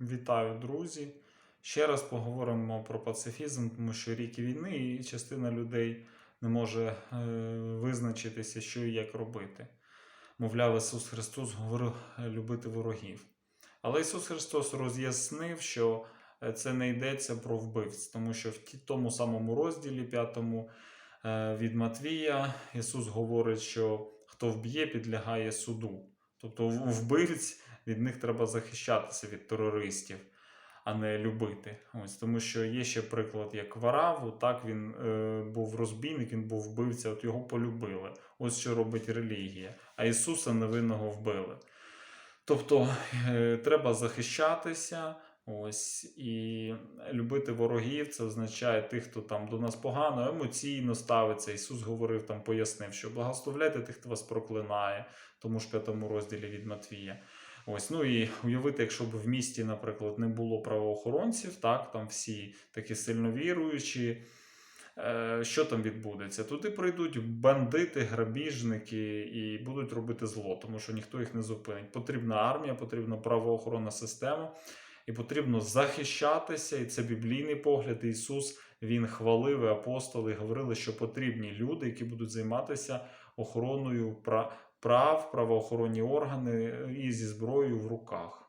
Вітаю, друзі! Ще раз поговоримо про пацифізм, тому що рік війни і частина людей не може е, визначитися, що і як робити. Мовляв, Ісус Христос говорив е, любити ворогів. Але Ісус Христос роз'яснив, що е, це не йдеться про вбивць, тому що в тому самому розділі 5 е, від Матвія Ісус говорить, що хто вб'є, підлягає суду. Тобто вбивць від них треба захищатися від терористів, а не любити. Ось тому, що є ще приклад, як Вараву, так він е, був розбійник, він був вбивця, от його полюбили. Ось що робить релігія. А Ісуса невинного вбили. Тобто е, треба захищатися. Ось і любити ворогів це означає тих, хто там до нас погано, емоційно ставиться. Ісус говорив там, пояснив, що благословляйте тих, хто вас проклинає, тому ж п'ятому розділі від Матвія. Ось, ну і уявити, якщо б в місті, наприклад, не було правоохоронців, так, там всі такі сильно віруючі. е, Що там відбудеться? Туди прийдуть бандити, грабіжники і будуть робити зло, тому що ніхто їх не зупинить. Потрібна армія, потрібна правоохоронна система, і потрібно захищатися. І це біблійний погляд. Ісус він хвалив апостоли говорили, що потрібні люди, які будуть займатися охороною прав, правоохоронні органи е, і зі зброєю в руках.